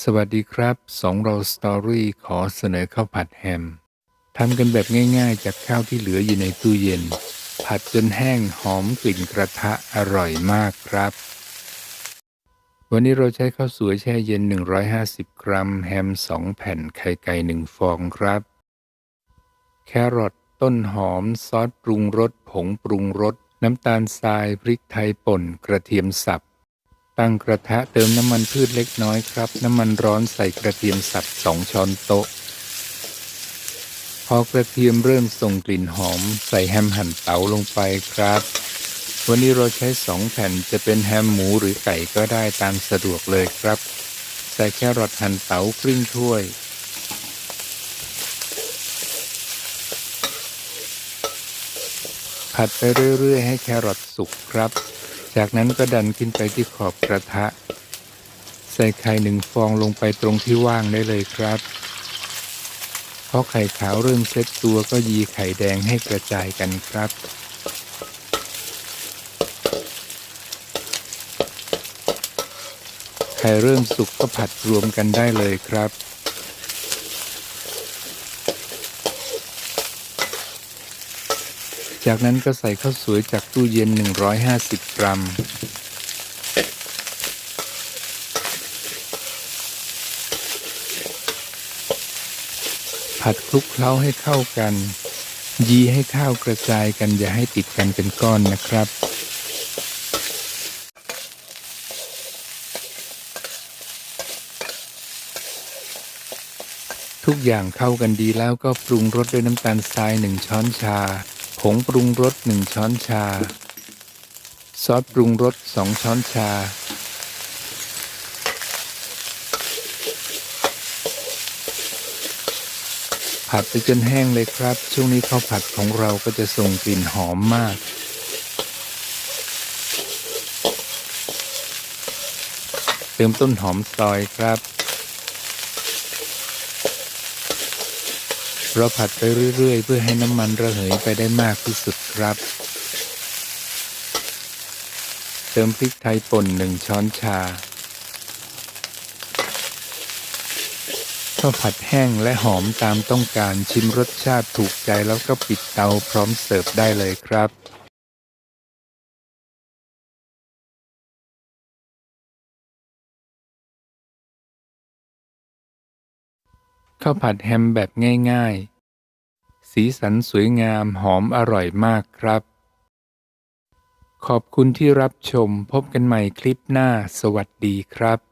สวัสดีครับสองเราสตอรี่ขอเสนอข้าวผัดแฮมทำกันแบบง่ายๆ จากข้าวที่เหลืออยู่ในตู้เย็น ผัดจนแห้งหอมกลิ่นกระทะอร่อยมากครับ วันนี้เราใช้ข้าวสวยแช่เย็น 150 กรัม แฮม 2 แผ่นไข่ไก่ 1 ฟองครับ แครอทต้นหอม ซอสปรุงรสผงปรุงรสน้ำตาลทรายพริกไทยป่นกระเทียมสับ ตั้งกระทะเติมน้ำมันพืชเล็กน้อยครับ น้ำมันร้อนใส่กระเทียมสับสองช้อนโต๊ะ พอกระเทียมเริ่มส่งกลิ่นหอม ใส่แฮมหั่นเตาลงไปครับ วันนี้เราใช้สองแผ่นจะเป็นแฮมหมูหรือไก่ก็ได้ตามสะดวกเลยครับ ใส่แครอทหั่นเตาครึ่งถ้วยผัดไปเรื่อยๆ ให้แครอทสุกครับ จากนั้นก็ดันขึ้นไปที่ขอบกระทะ ใส่ไข่หนึ่งฟองลงไปตรงที่ว่างได้เลยครับพอไข่ขาวเริ่มเซ็ตตัวก็ยีไข่แดงให้กระจายกันครับไข่เริ่มสุกก็ผัดรวมกันได้เลยครับ จากนั้นก็ใส่ข้าวสวยจากตู้เย็น 150 กรัม ผัดคลุกเคล้าให้เข้ากัน ยีให้ข้าวกระจายกันอย่าให้ติดกันเป็นก้อนนะครับทุกอย่างเข้ากันดีแล้วก็ปรุงรสด้วยน้ำตาลทรายหนึ่งช้อนชา ผงปรุงรสหนึ่งช้อนชา ซอสปรุงรสสองช้อนชา ผัดไปจนแห้งเลยครับ ช่วงนี้ข้าวผัดของเราก็จะส่งกลิ่นหอมมากเติมต้นหอมซอยครับ เราผัดไปเรื่อยๆ เพื่อให้น้ำมันระเหยไปได้มากที่สุดครับ เติมพริกไทยป่นหนึ่งช้อนชาข้าวผัดแห้งและหอมตามต้องการชิมรสชาติถูกใจแล้วก็ปิดเตาพร้อมเสิร์ฟได้เลยครับ ข้าวผัดแฮมแบบง่ายๆ สีสันสวยงามหอมอร่อยมากครับ ขอบคุณที่รับชมพบกันใหม่คลิปหน้าสวัสดีครับ